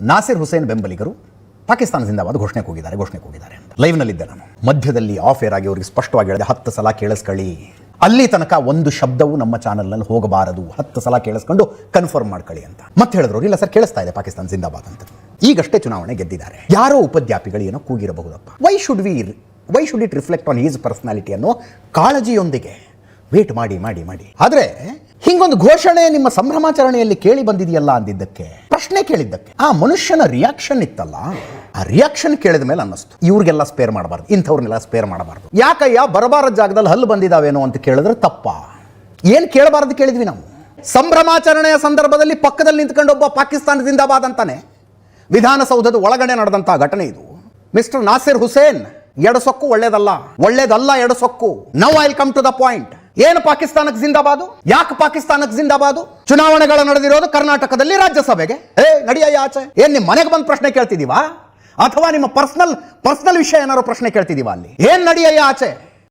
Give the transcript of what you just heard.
ನಾಸಿರ್ ಹುಸೇನ್ ಬೆಂಬಲಿಗರು ಪಾಕಿಸ್ತಾನ ಜಿಂದಾಬಾದ್ ಘೋಷಣೆ ಕೂಗಿದ್ದಾರೆ ಘೋಷಣೆ ಕೂಗಿದ್ದಾರೆ ಅಂತ. ಲೈವ್ನಲ್ಲಿದ್ದೆ ನಾನು. ಮಧ್ಯದಲ್ಲಿ ಆಫ್ ಏರ್ ಆಗಿ ಅವರಿಗೆ ಸ್ಪಷ್ಟವಾಗಿ ಹೇಳಿದೆ, ಹತ್ತು ಸಲ ಕೇಳಿಸ್ಕೊಳ್ಳಿ. ಅಲ್ಲಿ ತನಕ ಒಂದು ಶಬ್ದವು ನಮ್ಮ ಚಾನಲ್ನಲ್ಲಿ ಹೋಗಬಾರದು. ಹತ್ತು ಸಲ ಕೇಳಿಸ್ಕೊಂಡು ಕನ್ಫರ್ಮ್ ಮಾಡ್ಕೊಳ್ಳಿ ಅಂತ. ಮತ್ತೆ ಹೇಳಿದ್ರು, ಇಲ್ಲ ಸರ್, ಕೇಳಿಸ್ತಾ ಇದೆ ಪಾಕಿಸ್ತಾನ ಜಿಂದಾಬಾದ್ ಅಂತ. ಈಗಷ್ಟೇ ಚುನಾವಣೆ ಗೆದ್ದಿದ್ದಾರೆ. ಯಾರೋ ಉಪದ್ಯಾಪಿಗಳು ಏನೋ ಕೂಗಿರಬಹುದಪ್ಪ. Why should we why should it reflect on his personality ಅನ್ನೋ ಕಾಳಜಿಯೊಂದಿಗೆ ವೇಟ್ ಮಾಡಿ ಮಾಡಿ ಮಾಡಿ. ಆದ್ರೆ, ಹಿಂಗೊಂದು ಘೋಷಣೆ ನಿಮ್ಮ ಸಂಭ್ರಮಾಚರಣೆಯಲ್ಲಿ ಕೇಳಿ ಬಂದಿದೆಯಲ್ಲ ಅಂದಿದ್ದಕ್ಕೆ ಪ್ರಶ್ನೆ ಕೇಳಿದ್ದಕ್ಕೆ. ಆ ಮನುಷ್ಯನ ರಿಯಾಕ್ಷನ್ ಇತ್ತಲ್ಲ, ಆ ರಿಯಾಕ್ಷನ್ ಕೇಳಿದ ಮೇಲೆ ಅನ್ನಿಸ್ತು. ಇವ್ರಿಗೆಲ್ಲ ಸ್ಪೇರ್ ಮಾಡಬಾರ್ದು, ಇಂಥವ್ರನ್ನೆಲ್ಲ ಸ್ಪೇರ್ ಮಾಡಬಾರ್ದು. ಯಾಕಯ್ಯ, ಬರಬಾರದ ಜಾಗದಲ್ಲಿ ಹಲ್ಲು ಬಂದಿದಾವೇನೋ ಅಂತ ಕೇಳಿದ್ರೆ ತಪ್ಪ? ಏನು ಕೇಳಬಾರ್ದು ಕೇಳಿದ್ವಿ ನಾವು? ಸಂಭ್ರಮಾಚರಣೆಯ ಸಂದರ್ಭದಲ್ಲಿ ಪಕ್ಕದಲ್ಲಿ ನಿಂತ್ಕೊಂಡು ಒಬ್ಬ ಪಾಕಿಸ್ತಾನ ಜಿಂದಾಬಾದ್ ಅಂತಾನೆ. ವಿಧಾನಸೌಧದ ಒಳಗಡೆ ನಡೆದಂತಹ ಘಟನೆ ಇದು. ಮಿಸ್ಟರ್ ನಾಸಿರ್ ಹುಸೇನ್ ಎಡಸೊಕ್ಕು ಒಳ್ಳೇದಲ್ಲ. ಒಳ್ಳೇದಲ್ಲ ಎಡಸೊಕ್ಕು now I come to the point ಏನು ಪಾಕಿಸ್ತಾನಕ್ಕೆ ಜಿಂದಾಬಾದು? ಯಾಕೆ ಪಾಕಿಸ್ತಾನಕ್ಕೆ ಜಿಂದಾಬಾದು? ಚುನಾವಣೆಗಳು ನಡೆದಿರೋದು ಕರ್ನಾಟಕದಲ್ಲಿ ರಾಜ್ಯಸಭೆಗೆ. ಏ ನಡಿಯ ಆಚೆ. ಏನ್ ನಿಮ್ಮ ಮನೆಗೆ ಬಂದು ಪ್ರಶ್ನೆ ಕೇಳ್ತಿದೀವಾ? ಅಥವಾ ನಿಮ್ಮ ಪರ್ಸನಲ್ ಪರ್ಸನಲ್ ವಿಷಯ ಏನಾದ್ರು ಪ್ರಶ್ನೆ ಕೇಳ್ತಿದೀವಾ ಅಲ್ಲಿ? ಏನ್ ನಡಿಯ ಆಚೆ?